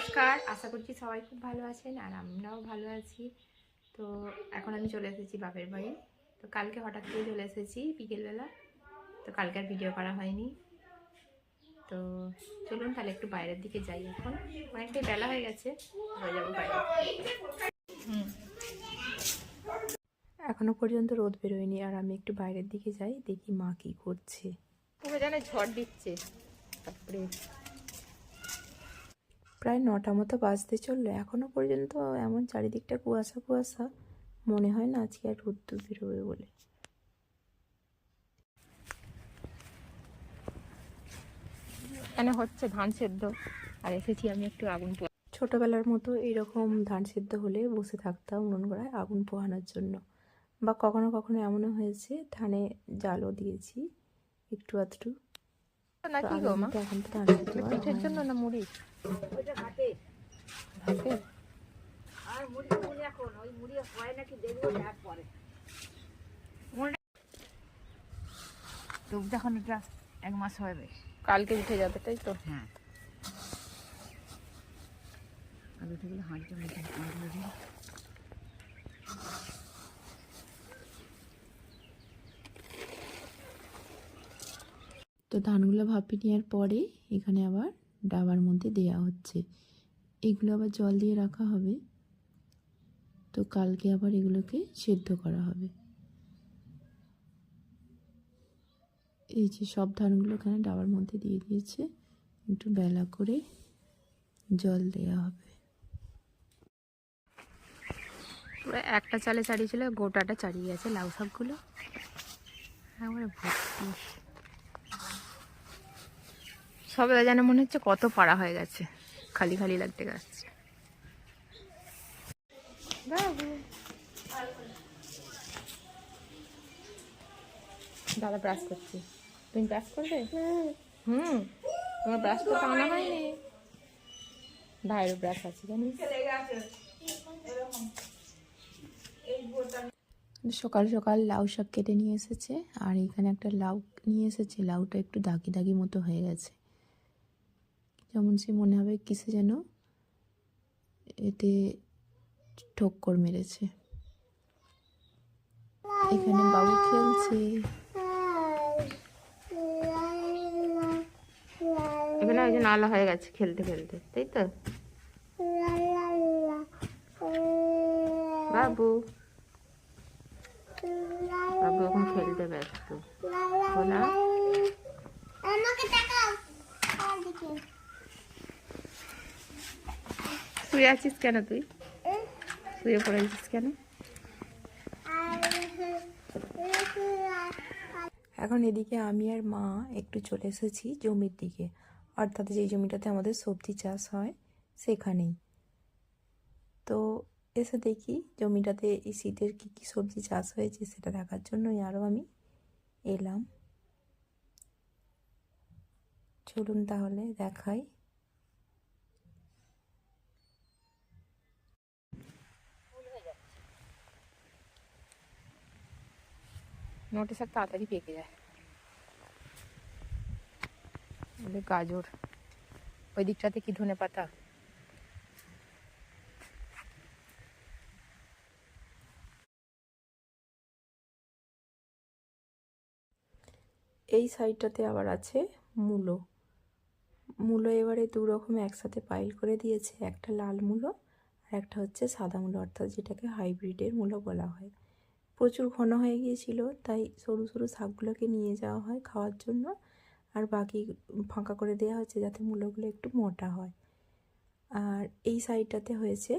নমস্কার, আশা করছি সবাই খুব ভালো আছেন আর আমরাও ভালো আছি। তো এখন আমি চলে এসেছি বাপের বাড়ি। তো কালকে হঠাৎ করে চলে এসেছি বিকেলবেলা। তো কালকে আর ভিডিও করা হয়নি। তো চলুন তাহলে একটু বাইরের দিকে যাই এখন। অনেকটাই বেলা হয়ে গেছে হয়ে যাব বাইরে। হুম। এখনও পর্যন্ত রোদ বেরোয়নি আর আমি একটু বাইরের দিকে যাই, দেখি মা কি করছে। পুরো যেন ঝড় দিচ্ছে। তারপরে প্রায় নটা মতো বাজতে চলল। এখনও পর্যন্ত এমন চারিদিকটা কুয়াশা কুয়াশা মনে হয় না আজকে আর রোদ্দুর বেরোবে বলে। এখানে হচ্ছে ধান সেদ্ধ। আর এসেছি আমি একটু আগুন ছোটোবেলার মতো এরকম ধান সেদ্ধ হলে বসে থাকতাম উনুন গড়ায় আগুন পোহানোর জন্য। বা কখনো কখনো এমনও হয়েছে ধানে জালও দিয়েছি একটু আধটু। গো মা? পিঠের জন্য না। না মুড়ি ভাতে? আর মুড়ি মুড়ি এখন ওই মুড়ি হয় নাকি দেখব দেখ পরে। তো যখন এটা এক মাস হবে। কালকে উঠে যাবে তাই তো? হ্যাঁ। আর উঠে গেলে হাঁড়িটা মধ্যে আনতে দিই তো ধানগুলো ভাপি নেওয়ার পরে এখানে আবার ডাবার মধ্যে দেয়া হচ্ছে। এগুলো আবার জল দিয়ে রাখা হবে। তো কালকে আবার এগুলোকে সেদ্ধ করা হবে। এই যে সব ধানগুলো এখানে ডাবার মধ্যে দিয়ে দিয়েছে। একটু বেলা করে জল দেয়া হবে। পুরো একটা চালে চাড়িয়েছিল, গোটাটা চাড়িয়ে গেছে লাউ শাকগুলো। একবারে ভর্তি সবে যেন মনে হচ্ছে কত পাড়া হয়ে গেছে। খালি খালি লাগতে গেছে। দাদা ব্রাশ করছে। তুমি ব্রাশ করবে? হুম। তোমার ব্রাশ করতে আনা হয়নি। ভাইয়েরও ব্রাশ আছে, জানিস? সকাল সকাল লাউ শাক কেটে নিয়ে এসেছে, আর এখানে একটা লাউ নিয়ে এসেছে। লাউটা একটু দাগি দাগি মতো হয়ে গেছে। যেমন সে মনে হবে কিসে যেন এতে ঠক্কর মেরেছে। এখানে বাবু খেলছে। এখানে একজন আলা হয়ে গেছে খেলতে খেলতে। তাই তো? বাবু। বাবু এখন খেলতে ব্যস্ত। বলা। শুয়ে আছিস কেন তুই? শুয়ে পড়েছিস কেন? এখন এদিকে আমি আর মা একটু চলে এসেছি জমির দিকে। অর্থাৎ যেই জমিটাতে আমাদের সবজি চাষ হয়, সেখানেই। তো এসে দেখি জমিটাতে এই শীতের কী কী সবজি চাষ হয়েছে, সেটা দেখার জন্যই আরও আমি এলাম। চলুন তাহলে দেখাই। নোটে সব তাড়াতাড়ি পেকে যায়। গাজর। ওই দিকটাতে কি ধনে পাতা? এই সাইডটাতে আবার আছে মূলো। মূলো এবারে দু রকম একসাথে পাইল করে দিয়েছে। একটা লাল মূলো আর একটা হচ্ছে সাদা মূলো, অর্থাৎ যেটাকে হাইব্রিডের মূলো বলা হয়। প্রচুর ঘন হয়ে গিয়েছিল, তাই সরু সরু শাকগুলোকে নিয়ে যাওয়া হয় খাওয়ার জন্য। আর বাকি ফাঁকা করে দেওয়া হচ্ছে যাতে মূলোগুলো একটু মোটা হয়। আর এই সাইডটাতে হয়েছে,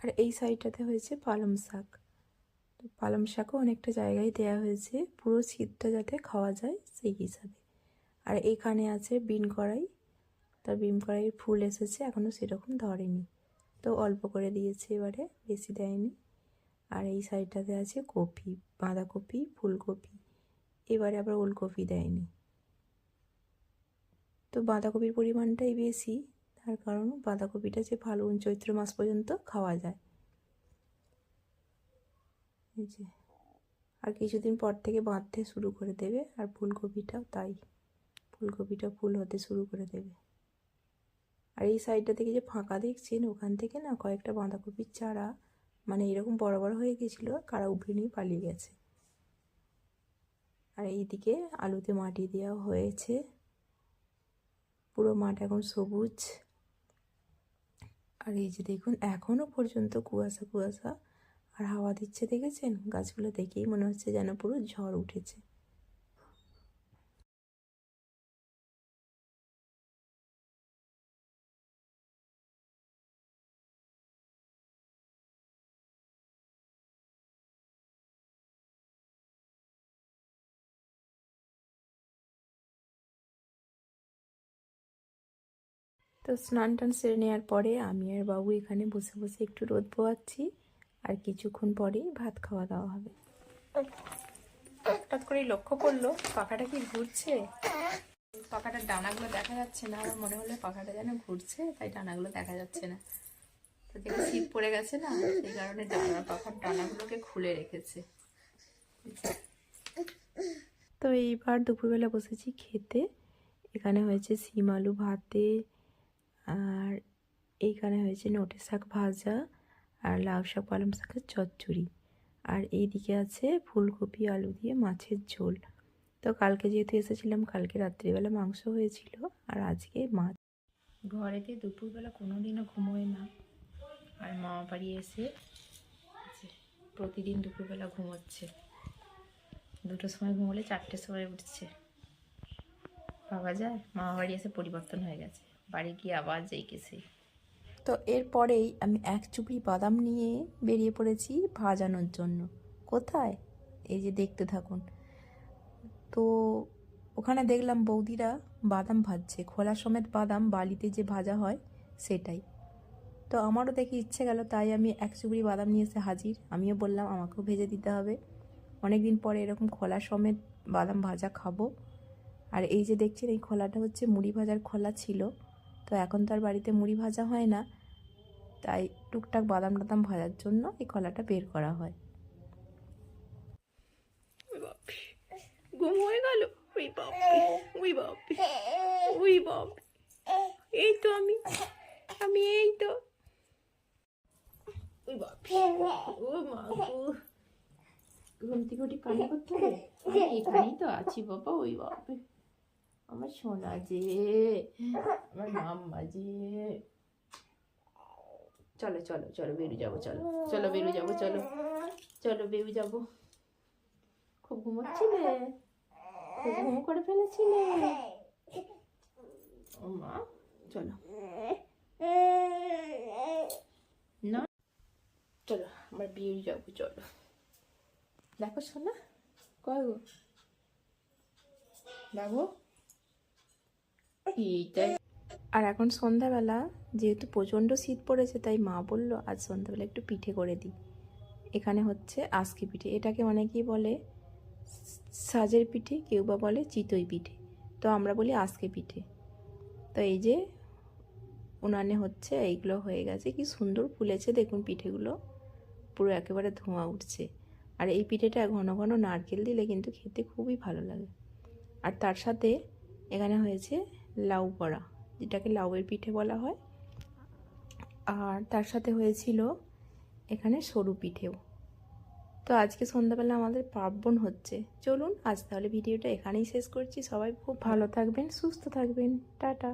আর এই সাইডটাতে হয়েছে পালং শাক। তো পালং শাকও অনেকটা জায়গায় দেওয়া হয়েছে, পুরো শীতটা যাতে খাওয়া যায় সেই হিসাবে। আর এখানে আছে বিন কড়াই, তার বিন কড়াইয়ের ফুল এসেছে এখনও সেরকম ধরেনি। তো অল্প করে দিয়েছে এবারে, বেশি দেয়নি। আর এই সাইডটাতে আছে কপি, বাঁধাকপি, ফুলকপি। এবারে আবার ওলকপি দেয়নি। তো বাঁধাকপির পরিমাণটাই বেশি, তার কারণ বাঁধাকপিটা যে ফাল্গুন চৈত্র মাস পর্যন্ত খাওয়া যায়। এই যে, আর কিছুদিন পর থেকে বাঁধতে শুরু করে দেবে, আর ফুলকপিটাও তাই। ফুলকপিটা ফুল হতে শুরু করে দেবে। আর এই সাইডটা থেকে যে ফাঁকা দেখছেন, ওখান থেকে না কয়েকটা বাঁধাকপির চারা মানে এরকম বড় বড় হয়ে গেছিল, কারা উঠে নিয়ে পালিয়ে গেছে। আর এইদিকে আলুতে মাটি দেওয়া হয়েছে। পুরো মাঠ এখন সবুজ। আর এই যে দেখুন এখনও পর্যন্ত কুয়াশা কুয়াশা। আর হাওয়া দিচ্ছে, দেখেছেন? গাছগুলো দেখেই মনে হচ্ছে যেন পুরো ঝড় উঠেছে। তো স্নান টান সেরে নেওয়ার পরে আমি আর বাবু এখানে বসে বসে একটু রোদ পোয়াচ্ছি আর কিছুক্ষণ পরেই ভাত খাওয়া দাওয়া হবে। হঠাৎ করে লক্ষ্য করল পাখাটা কি ঘুরছে? পাখাটার ডানাগুলো দেখা যাচ্ছে না আমার মনে হলো পাখাটা যেন ঘুরছে তাই ডানাগুলো দেখা যাচ্ছে না। তো দেখে শীত পড়ে গেছে না সেই কারণে ডানা পাখার ডানাগুলোকে খুলে রেখেছে। তো এইবার দুপুরবেলা বসেছি খেতে এখানে হয়েছে সিম আলু ভাতে আর এইখানে হয়েছে নোটে শাক ভাজা আর লাউ শাক, পালং শাকের চচ্চড়ি। আর এইদিকে আছে ফুলকপি, আলু দিয়ে মাছের ঝোল। তো কালকে যেহেতু এসেছিলাম, কালকে রাত্রিবেলা মাংস হয়েছিল আর আজকে মাছ। ঘরেতে দুপুরবেলা কোনো দিনও ঘুমোয় না। আর মামা বাড়ি এসে প্রতিদিন দুপুরবেলা ঘুমোচ্ছে। দুটোর সময় ঘুমোলে চারটের সময় উঠছে। ভাবা যায় মামা বাড়ি এসে পরিবর্তন হয়ে গেছে। বাড়ি গিয়ে আবার কেসে তো এরপরেই আমি এক চুপড়ি বাদাম নিয়ে বেরিয়ে পড়েছি ভাজানোর জন্য। কোথায়? এই যে দেখতে থাকুন। তো ওখানে দেখলাম বৌদিরা বাদাম ভাজছে। খোলা সমেত বাদাম বালিতে যে ভাজা হয় সেটাই। তো আমারও দেখে ইচ্ছে গেল, তাই আমি এক চুবড়ি বাদাম নিয়ে এসে হাজির। আমিও বললাম, আমাকেও ভেজে দিতে হবে। অনেক দিন পরে এরকম খোলা সমেত বাদাম ভাজা খাব। আর এই যে দেখছেন, এই খোলাটা হচ্ছে মুড়ি ভাজার খোলা ছিল। তো এখন তো আর বাড়িতে মুড়ি ভাজা হয় না। তাই টুকটাক বাদাম টাদাম ভাজার জন্য এই কলাটা বের করা হয়। ঘুম হয়ে গেল? ওই বাপরে ওই বাপরে, ওই বাপ এই তো আমি আমি এই তো। ওই বাপরে, ও মা ঘুম থেকে উঠে কান্না করতে হবে? এখানেই তো আছি বাবা, ওই বাপরে। আমার সোনা যে, আমার মাম্মা যে। চলো চলো চলো, বেরু যাব, চলো চলো, বেরু যাব, চলো চলো, বেরু যাব। খুব ঘুমোচ্ছিলে? খুব ঘুম করে ফেলেছিলে? ও মা, চলো। না, চলো, আমার বিয়ে যাব, চলো। দেখো শোনা কয় গো? দেখো। আর এখন সন্ধ্যাবেলা, যেহেতু প্রচণ্ড শীত পড়েছে, তাই মা বলল, আজ সন্ধ্যাবেলা একটু পিঠে করে দিই। এখানে হচ্ছে আজকে পিঠে। এটাকে অনেকেই বলে সাজের পিঠে, কেউ বা বলে চিতই পিঠে। তো আমরা বলি আজকে পিঠে। তো এই যে উনানে হচ্ছে, এইগুলো হয়ে গেছে। কি সুন্দর ফুলেছে দেখুন পিঠেগুলো। পুরো একেবারে ধোঁয়া উঠছে। আর এই পিঠেটা ঘন ঘন নারকেল দিলে কিন্তু খেতে খুবই ভালো লাগে। আর তার সাথে এখানে হয়েছে লাউ বড়া, যেটাকে লাউয়ের পিঠে বলা হয়। আর তার সাথে হয়েছিল এখানে সরু পিঠেও। তো আজকে সন্ধ্যাবেলা আমাদের পার্বণ হচ্ছে। চলুন, আজ তাহলে ভিডিওটা এখানেই শেষ করছি। সবাই খুব ভালো থাকবেন, সুস্থ থাকবেন। টাটা।